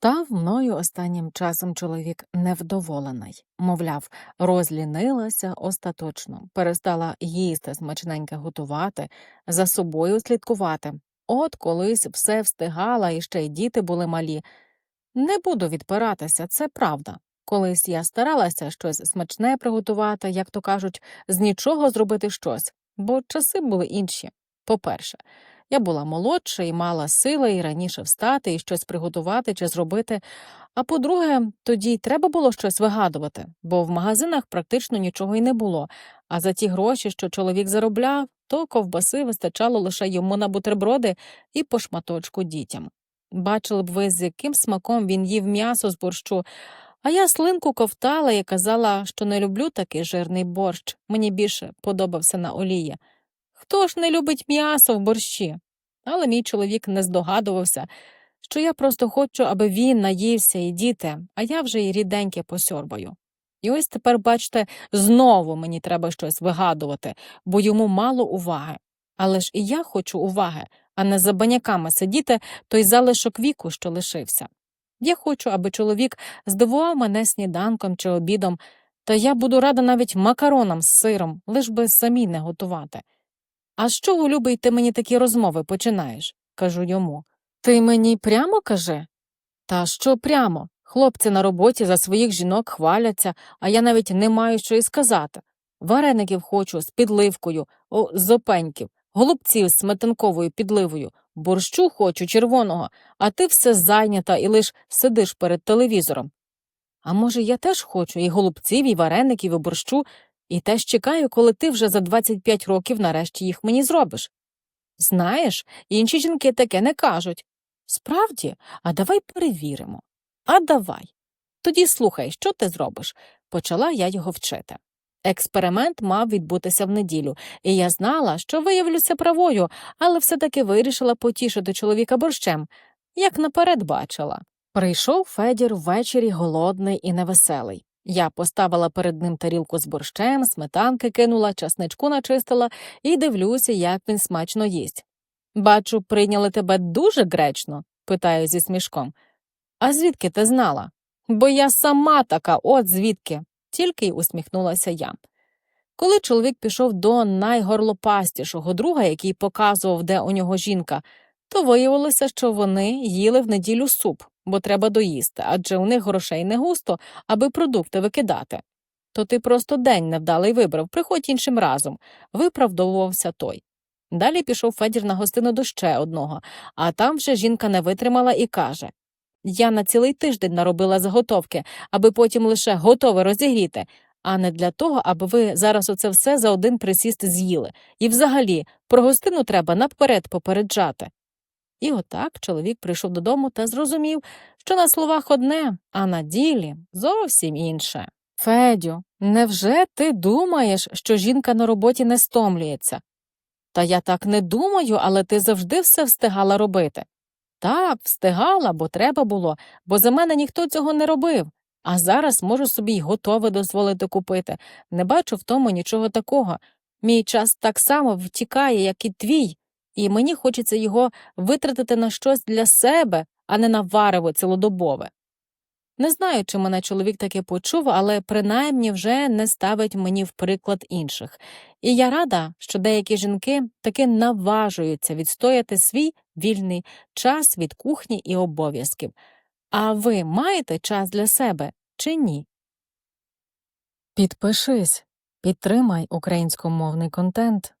Став мною останнім часом чоловік невдоволений, мовляв, розлінилася остаточно, перестала їсти смачненьке готувати, за собою слідкувати. От колись все встигала, і ще й діти були малі. Не буду відпиратися, це правда. Колись я старалася щось смачне приготувати, як то кажуть, з нічого зробити щось, бо часи були інші. По-перше, я була молодша і мала сили і раніше встати і щось приготувати чи зробити. А по-друге, тоді треба було щось вигадувати, бо в магазинах практично нічого й не було. А за ті гроші, що чоловік заробляв, то ковбаси вистачало лише йому на бутерброди і по шматочку дітям. Бачили б ви, з яким смаком він їв м'ясо з борщу. А я слинку ковтала і казала, що не люблю такий жирний борщ, мені більше подобався на олії. Хто ж не любить м'ясо в борщі? Але мій чоловік не здогадувався, що я просто хочу, аби він наївся і діти, а я вже й ріденьке посьорбаю. І ось тепер, бачите, знову мені треба щось вигадувати, бо йому мало уваги. Але ж і я хочу уваги, а не за баняками сидіти той залишок віку, що лишився. Я хочу, аби чоловік здивував мене сніданком чи обідом, та я буду рада навіть макаронам з сиром, лиш би самі не готувати. А з чого, любий, ти мені такі розмови починаєш? кажу йому. Ти мені прямо кажи? Та що прямо? Хлопці на роботі за своїх жінок хваляться, а я навіть не маю що й сказати. Вареників хочу з підливкою, о, з опеньків, голубців з сметанковою підливою, борщу хочу червоного, а ти все зайнята і лиш сидиш перед телевізором. А може, я теж хочу і голубців, і вареників, і борщу, і теж чекаю, коли ти вже за 25 років нарешті їх мені зробиш. Знаєш, інші жінки таке не кажуть. Справді, а давай перевіримо. А давай. Тоді слухай, що ти зробиш, почала я його вчити. Експеримент мав відбутися в неділю, і я знала, що виявлюся правою, але все таки вирішила потішити чоловіка борщем, як наперед бачила. Прийшов Федір ввечері голодний і невеселий. Я поставила перед ним тарілку з борщем, сметанки кинула, часничку начистила і дивлюся, як він смачно їсть. Бачу, прийняли тебе дуже гречно, питаю зі смішком. А звідки ти знала? Бо я сама така, от звідки, тільки й усміхнулася я. Коли чоловік пішов до найгорлопастішого друга, який показував, де у нього жінка, то виявилося, що вони їли в неділю суп, бо треба доїсти, адже у них грошей не густо, аби продукти викидати. То ти просто день невдалий вибрав, приходь іншим разом, виправдовувався той. Далі пішов Федір на гостину до ще одного, а там вже жінка не витримала і каже Я на цілий тиждень наробила заготовки, аби потім лише готове розігріти, а не для того, аби ви зараз оце все за один присіст з'їли. І взагалі про гостину треба наперед попереджати. І отак чоловік прийшов додому та зрозумів, що на словах одне, а на ділі зовсім інше. Федю, невже ти думаєш, що жінка на роботі не стомлюється? Та я так не думаю, але ти завжди все встигала робити. Так, встигала, бо треба було, бо за мене ніхто цього не робив. А зараз можу собі й готове дозволити купити. Не бачу в тому нічого такого. Мій час так само втікає, як і твій, і мені хочеться його витратити на щось для себе, а не на варево цілодобове. Не знаю, чи мене чоловік таки почув, але принаймні вже не ставить мені в приклад інших. І я рада, що деякі жінки таки наважуються відстояти свій вільний час від кухні і обов'язків. А ви маєте час для себе чи ні? Підпишись, підтримай українськомовний контент.